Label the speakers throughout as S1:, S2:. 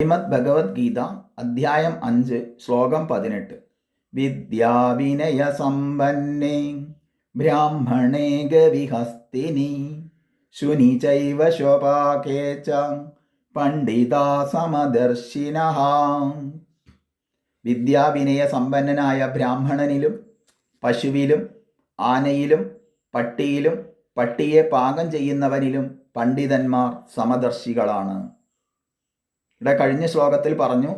S1: ശ്രീമദ് ഭഗവത്ഗീത അധ്യായം അഞ്ച് ശ്ലോകം പതിനെട്ട്. വിദ്യാവിനയ സമ്പന്നേ ബ്രാഹ്മണേ ഗവിഹസ്തിനി ശുനി ചൈവ ശോപാകേ ച പണ്ഡിതാ സമദർശിന വിദ്യാവിനയ സമ്പന്നനായ ബ്രാഹ്മണനിലും പശുവിലും ആനയിലും പട്ടിയിലും പട്ടിയെ പാകം ചെയ്യുന്നവനിലും പണ്ഡിതന്മാർ സമദർശികളാണ്. ഇവിടെ കഴിഞ്ഞ ശ്ലോകത്തിൽ പറഞ്ഞു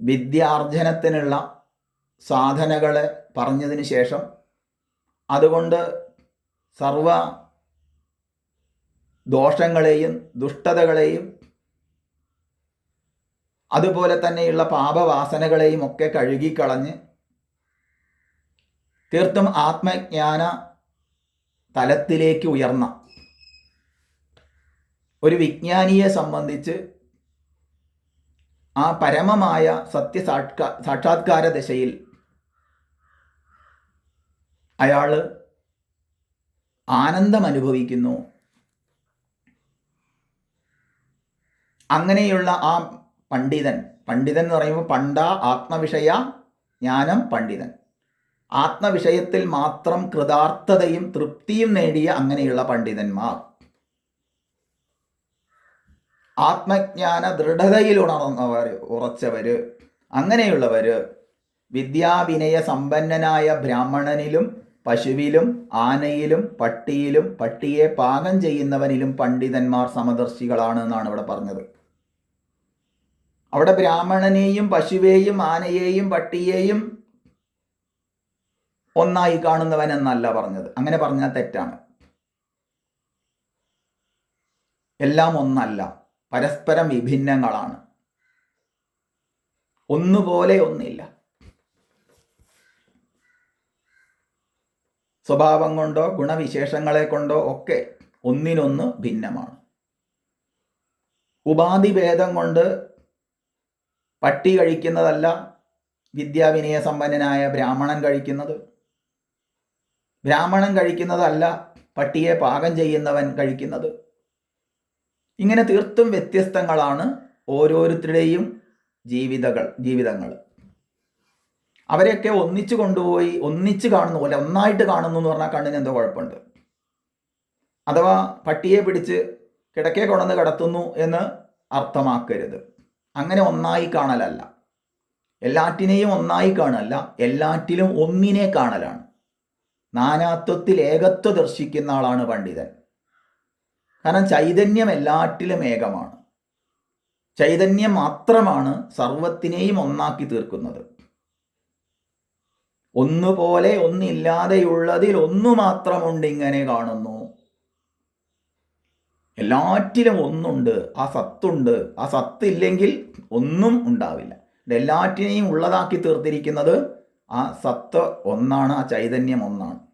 S1: വിദ്യാർജനത്തിനുള്ള സാധനകളെ പറഞ്ഞതിന് ശേഷം അതുകൊണ്ട് സർവ ദോഷങ്ങളെയും ദുഷ്ടതകളെയും അതുപോലെ തന്നെയുള്ള പാപവാസനകളെയും ഒക്കെ കഴുകിക്കളഞ്ഞ് തീർത്തും ആത്മജ്ഞാന തലത്തിലേക്ക് ഉയർന്ന ഒരു വിജ്ഞാനിയെ സംബന്ധിച്ച് ആ പരമമായ സത്യസാക്ഷാ സാക്ഷാത്കാര ദശയിൽ അയാൾ ആനന്ദം അനുഭവിക്കുന്നു അങ്ങനെയുള്ള ആ പണ്ഡിതൻ പണ്ഡിതൻ എന്ന് പറയുമ്പോൾ പണ്ട ആത്മവിഷയ ജ്ഞാനം പണ്ഡിതൻ. ആത്മവിഷയത്തിൽ മാത്രം കൃതാർത്ഥതയും തൃപ്തിയും നേടിയ അങ്ങനെയുള്ള പണ്ഡിതന്മാർ. ആത്മജ്ഞാന ദൃഢതയിൽ ഉണർന്നവർ ഉറച്ചവർ അങ്ങനെയുള്ളവർ വിദ്യാവിനയ സമ്പന്നനായ ബ്രാഹ്മണനിലും പശുവിലും ആനയിലും പട്ടിയിലും പട്ടിയെ പാകം ചെയ്യുന്നവനിലും പണ്ഡിതന്മാർ സമദർശികളാണ് എന്നാണ് ഇവിടെ പറഞ്ഞത്. അവിടെ ബ്രാഹ്മണനെയും പശുവേയും ആനയെയും പട്ടിയെയും ഒന്നായി കാണുന്നവൻ എന്നല്ല പറഞ്ഞത്. അങ്ങനെ പറഞ്ഞാൽ തെറ്റാണ്. എല്ലാം ഒന്നല്ല. പരസ്പരം വിഭിന്നങ്ങളാണ്. ഒന്നുപോലെ ഒന്നില്ല. സ്വഭാവം കൊണ്ടോ ഗുണവിശേഷങ്ങളെ കൊണ്ടോ ഒക്കെ ഒന്നിനൊന്ന് ഭിന്നമാണ്. ഉപാധി ഭേദം കൊണ്ട് പട്ടി കഴിക്കുന്നതല്ല വിദ്യാവിനയ സമ്പന്നനായ ബ്രാഹ്മണൻ കഴിക്കുന്നത്. ബ്രാഹ്മണൻ കഴിക്കുന്നതല്ല പട്ടിയെ പാകം ചെയ്യുന്നവൻ കഴിക്കുന്നത്. ഇങ്ങനെ തീർത്തും വ്യത്യസ്തങ്ങളാണ് ഓരോരുത്തരുടെയും ജീവിതകൾ ജീവിതങ്ങൾ. അവരെയൊക്കെ ഒന്നിച്ചു കൊണ്ടുപോയി ഒന്നിച്ച് കാണുന്നു പോലെ ഒന്നായിട്ട് കാണുന്നു എന്ന് പറഞ്ഞാൽ കണ്ണിന് എന്തോ കുഴപ്പമുണ്ട്. അഥവാ പട്ടിയെ പിടിച്ച് കിടക്കേ കൊണ്ടുവന്ന് കിടത്തുന്നു എന്ന് അർത്ഥമാക്കരുത്. അങ്ങനെ ഒന്നായി കാണലല്ല. എല്ലാറ്റിനെയും ഒന്നായി കാണലല്ല എല്ലാറ്റിലും ഒന്നിനെ കാണലാണ്. നാനാത്വത്തിൽ ഏകത്വ ദർശിക്കുന്ന ആളാണ് പണ്ഡിതൻ. കാരണം ചൈതന്യം എല്ലാറ്റിലും ഏകമാണ്. ചൈതന്യം മാത്രമാണ് സർവത്തിനെയും ഒന്നാക്കി തീർക്കുന്നത്. ഒന്നുപോലെ ഒന്നില്ലാതെയുള്ളതിൽ ഒന്നു മാത്രമുണ്ട് ഇങ്ങനെ കാണുന്നു. എല്ലാറ്റിലും ഒന്നുണ്ട് ആ സത്തുണ്ട്. ആ സത്തില്ലെങ്കിൽ ഒന്നും ഉണ്ടാവില്ല. എല്ലാറ്റിനെയും ഉള്ളതാക്കി തീർത്തിരിക്കുന്നത് ആ സത്ത് ഒന്നാണ് ആ ചൈതന്യം ഒന്നാണ്.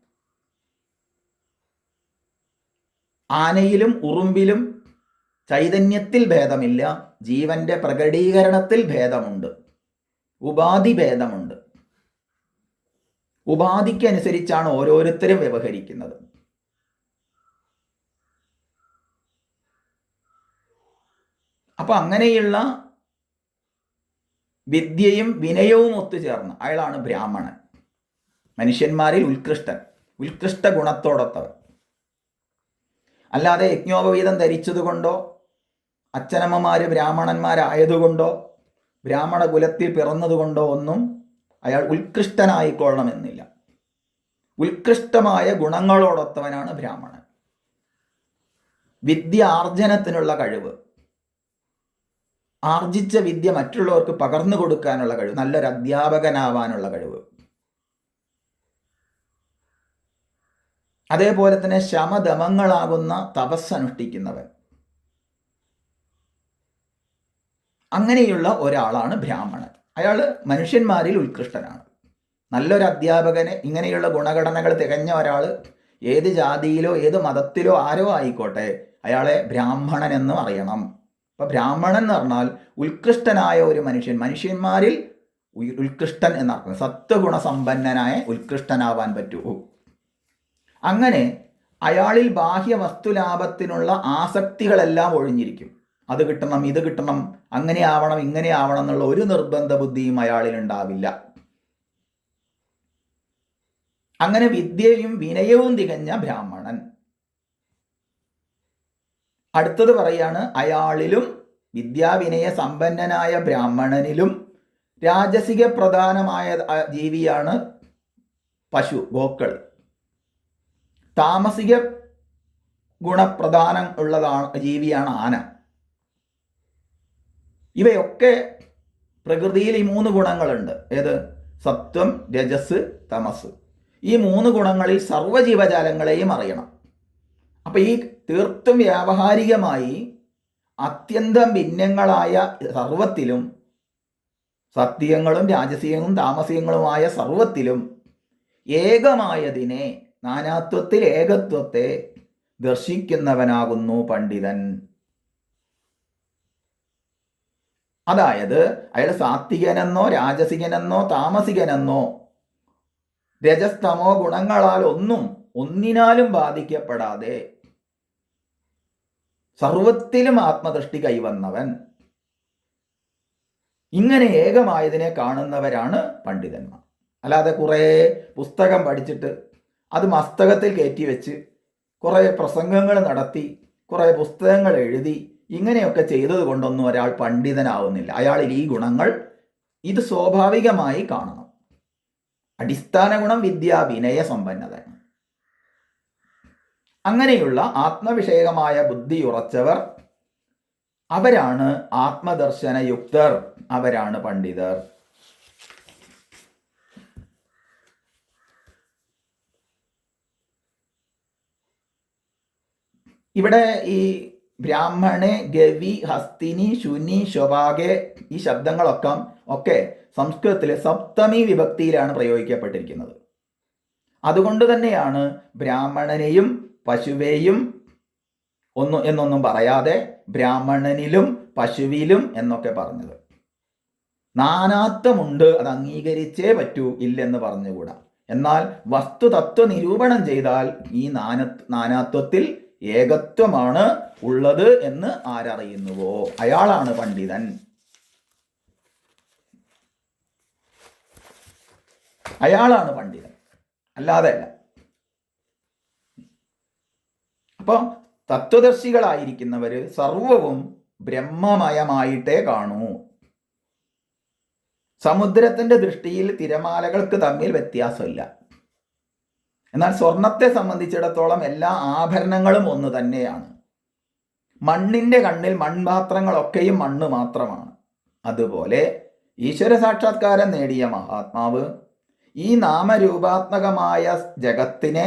S1: ആനയിലും ഉറുമ്പിലും ചൈതന്യത്തിൽ ഭേദമില്ല ജീവന്റെ പ്രകടീകരണത്തിൽ ഭേദമുണ്ട് ഉപാധി ഭേദമുണ്ട്. ഉപാധിക്കനുസരിച്ചാണ് ഓരോരുത്തരും വ്യവഹരിക്കുന്നത്. അപ്പൊ അങ്ങനെയുള്ള വിദ്യയും വിനയവും ഒത്തുചേർന്ന് അയാളാണ് ബ്രാഹ്മണൻ. മനുഷ്യന്മാരിൽ ഉത്കൃഷ്ടൻ ഉത്കൃഷ്ട ഗുണത്തോടൊത്തവൻ. അല്ലാതെ യജ്ഞോപവീതം ധരിച്ചതുകൊണ്ടോ അച്ഛനമ്മമാർ ബ്രാഹ്മണന്മാരായതുകൊണ്ടോ ബ്രാഹ്മണ കുലത്തിൽ പിറന്നതുകൊണ്ടോ ഒന്നും അയാൾ ഉത്കൃഷ്ടനായിക്കൊള്ളണമെന്നില്ല. ഉത്കൃഷ്ടമായ ഗുണങ്ങളോടൊത്തവനാണ് ബ്രാഹ്മണൻ. വിദ്യ ആർജനത്തിനുള്ള കഴിവ്. ആർജിച്ച വിദ്യ മറ്റുള്ളവർക്ക് പകർന്നു കൊടുക്കാനുള്ള കഴിവ് നല്ലൊരു അധ്യാപകനാവാനുള്ള കഴിവ്. അതേപോലെ തന്നെ ശമദമങ്ങളാകുന്ന തപസ് അനുഷ്ഠിക്കുന്നവൻ. അങ്ങനെയുള്ള ഒരാളാണ് ബ്രാഹ്മണൻ. അയാൾ മനുഷ്യന്മാരിൽ ഉത്കൃഷ്ടനാണ്. നല്ലൊരു അധ്യാപകന് ഇങ്ങനെയുള്ള ഗുണഘടനകൾ തികഞ്ഞ ഒരാൾ ഏത് ജാതിയിലോ ഏത് മതത്തിലോ ആരോ ആയിക്കോട്ടെ അയാളെ ബ്രാഹ്മണൻ എന്ന് അറിയണം. അപ്പൊ ബ്രാഹ്മണൻ എന്ന് പറഞ്ഞാൽ ഉത്കൃഷ്ടനായ ഒരു മനുഷ്യൻ മനുഷ്യന്മാരിൽ ഉത്കൃഷ്ടൻ എന്നർത്ഥം. സത്വഗുണസമ്പന്നനായ ഉത്കൃഷ്ടനാവാൻ പറ്റൂ. അങ്ങനെ അയാളിൽ ബാഹ്യ വസ്തുലാഭത്തിനുള്ള ആസക്തികളെല്ലാം ഒഴിഞ്ഞിരിക്കും. അത് കിട്ടണം ഇത് കിട്ടണം അങ്ങനെ ആവണം ഇങ്ങനെ ആവണം എന്നുള്ള ഒരു നിർബന്ധ ബുദ്ധിയും അയാളിൽ ഉണ്ടാവില്ല. അങ്ങനെ വിദ്യയും വിനയവും തികഞ്ഞ ബ്രാഹ്മണൻ. അടുത്തത് പറയാണ് അയാളിലും വിദ്യാവിനയ സമ്പന്നനായ ബ്രാഹ്മണനിലും രാജസിക പ്രധാനമായ ജീവിയാണ് പശു ഗോക്കൾ. താമസിക ഗുണപ്രധാനം ഉള്ളതാണ് ജീവിയാണ് ആന. ഇവയൊക്കെ പ്രകൃതിയിൽ ഈ മൂന്ന് ഗുണങ്ങളുണ്ട്. ഏത്? സത്വം രജസ് തമസ്. ഈ മൂന്ന് ഗുണങ്ങളിൽ സർവജീവജാലങ്ങളെയും അറിയണം. അപ്പൊ ഈ തീർത്തും വ്യാവഹാരികമായി അത്യന്തം ഭിന്നങ്ങളായ സർവത്തിലും സത്യങ്ങളും രാജസീയങ്ങളും താമസികങ്ങളുമായ സർവത്തിലും ഏകമായതിനെ നാനാത്വത്തിൽ ഏകത്വത്തെ ദർശിക്കുന്നവനാകുന്നു പണ്ഡിതൻ. അതായത് അയാൾ സാത്വികനെന്നോ രാജസികനെന്നോ താമസികനെന്നോ രജസ്തമോ ഗുണങ്ങളാൽ ഒന്നും ഒന്നിനാലും ബാധിക്കപ്പെടാതെ സർവത്തിലും ആത്മദൃഷ്ടി കൈവന്നവൻ. ഇങ്ങനെ ഏകമായതിനെ കാണുന്നവരാണ് പണ്ഡിതന്മാർ. അല്ലാതെ കുറേ പുസ്തകം പഠിച്ചിട്ട് അത് മസ്തകത്തിൽ കയറ്റി വെച്ച് കുറേ പ്രസംഗങ്ങൾ നടത്തി കുറേ പുസ്തകങ്ങൾ എഴുതി ഇങ്ങനെയൊക്കെ ചെയ്തത് കൊണ്ടൊന്നും ഒരാൾ പണ്ഡിതനാവുന്നില്ല. അയാളിൽ ഈ ഗുണങ്ങൾ ഇത് സ്വാഭാവികമായി കാണണം. അടിസ്ഥാന ഗുണം വിദ്യാ വിനയ സമ്പന്നത. അങ്ങനെയുള്ള ആത്മവിഷയകമായ ബുദ്ധി ഉറച്ചവർ അവരാണ് ആത്മദർശനയുക്തർ. അവരാണ് പണ്ഡിതർ. ഇവിടെ ഈ ബ്രാഹ്മണെ ഗവി ഹസ്തിനി ശുനി ശൊഭാഗെ ഈ ശബ്ദങ്ങളൊക്കെ ഒക്കെ സംസ്കൃതത്തിലെ സപ്തമി വിഭക്തിയിലാണ് പ്രയോഗിക്കപ്പെട്ടിരിക്കുന്നത്. അതുകൊണ്ട് തന്നെയാണ് ബ്രാഹ്മണനെയും പശുവേയും ഒന്നും എന്നൊന്നും പറയാതെ ബ്രാഹ്മണനിലും പശുവിലും എന്നൊക്കെ പറഞ്ഞത്. നാനാത്വമുണ്ട് അത് അംഗീകരിച്ചേ പറ്റൂ ഇല്ലെന്ന് പറഞ്ഞുകൂടാ. എന്നാൽ വസ്തുതത്വ നിരൂപണം ചെയ്താൽ ഈ നാന നാനാത്വത്തിൽ ഏകത്വമാണ് ഉള്ളത് എന്ന് ആരറിയുന്നുവോ? അയാളാണ് പണ്ഡിതൻ. അയാളാണ് പണ്ഡിതൻ. അല്ലാതെ അല്ല. അപ്പോൾ തത്വദർശികളായിരിക്കുന്നവര് സർവവും ബ്രഹ്മമയമായിട്ടേ കാണൂ. സമുദ്രത്തിന്റെ ദൃഷ്ടിയിൽ തിരമാലകൾക്ക് തമ്മിൽ വ്യത്യാസമില്ല. എന്നാൽ സ്വർണത്തെ സംബന്ധിച്ചിടത്തോളം എല്ലാ ആഭരണങ്ങളും ഒന്ന് തന്നെയാണ്. മണ്ണിന്റെ കണ്ണിൽ മൺപാത്രങ്ങളൊക്കെയും മണ്ണ് മാത്രമാണ്. അതുപോലെ ഈശ്വര സാക്ഷാത്കാരം നേടിയ മഹാത്മാവ് ഈ നാമരൂപാത്മകമായ ജഗത്തിനെ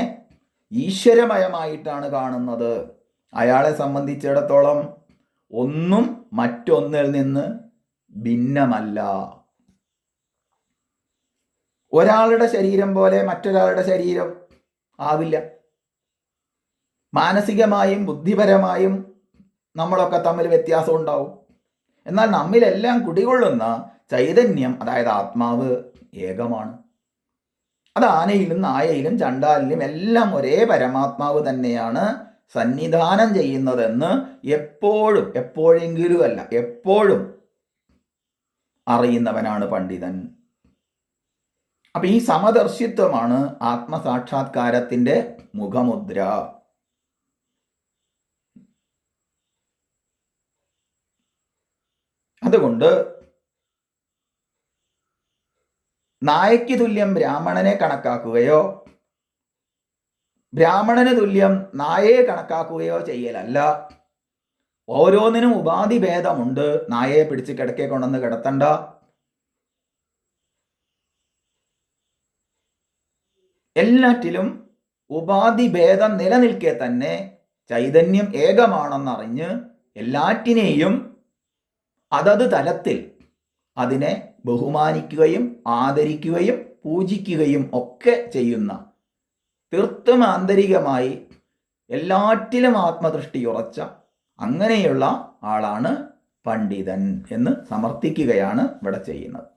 S1: ഈശ്വരമയമായിട്ടാണ് കാണുന്നത്. അയാളെ സംബന്ധിച്ചിടത്തോളം ഒന്നും മറ്റൊന്നിൽ നിന്ന് ഭിന്നമല്ല. ഒരാളുടെ ശരീരം പോലെ മറ്റൊരാളുടെ ശരീരം ആവില്ല. മാനസികമായും ബുദ്ധിപരമായും നമ്മളൊക്കെ തമ്മിൽ വ്യത്യാസം ഉണ്ടാവും. എന്നാൽ നമ്മിലെല്ലാം കുടികൊള്ളുന്ന ചൈതന്യം അതായത് ആത്മാവ് ഏകമാണ്. അത് ആനയിലും നായയിലും ചണ്ടാലിലും എല്ലാം ഒരേ പരമാത്മാവ് തന്നെയാണ് സന്നിധാനം ചെയ്യുന്നതെന്ന് എപ്പോഴും എപ്പോഴെങ്കിലും അല്ല എപ്പോഴും അറിയുന്നവനാണ് പണ്ഡിതൻ. അപ്പൊ ഈ സമദർശിത്വമാണ് ആത്മസാക്ഷാത്കാരത്തിന്റെ മുഖമുദ്ര. അതുകൊണ്ട് നായയ്ക്ക് തുല്യം ബ്രാഹ്മണനെ കണക്കാക്കുകയോ ബ്രാഹ്മണന് തുല്യം നായയെ കണക്കാക്കുകയോ ചെയ്യലല്ല. ഓരോന്നിനും ഉപാധി ഭേദമുണ്ട് നായയെ പിടിച്ച് കിടക്കെ കൊണ്ടുവന്ന് കിടത്തണ്ട. എല്ലാറ്റിലും ഉപാധി ഭേദം നിലനിൽക്കെ തന്നെ ചൈതന്യം ഏകമാണെന്നറിഞ്ഞ് എല്ലാറ്റിനെയും അതത് തലത്തിൽ അതിനെ ബഹുമാനിക്കുകയും ആദരിക്കുകയും പൂജിക്കുകയും ഒക്കെ ചെയ്യുന്ന തീർത്തും ആന്തരികമായി എല്ലാറ്റിലും ആത്മദൃഷ്ടി ഉറച്ച അങ്ങനെയുള്ള ആളാണ് പണ്ഡിതൻ എന്ന് സമർത്ഥിക്കുകയാണ് ഇവിടെ ചെയ്യുന്നത്.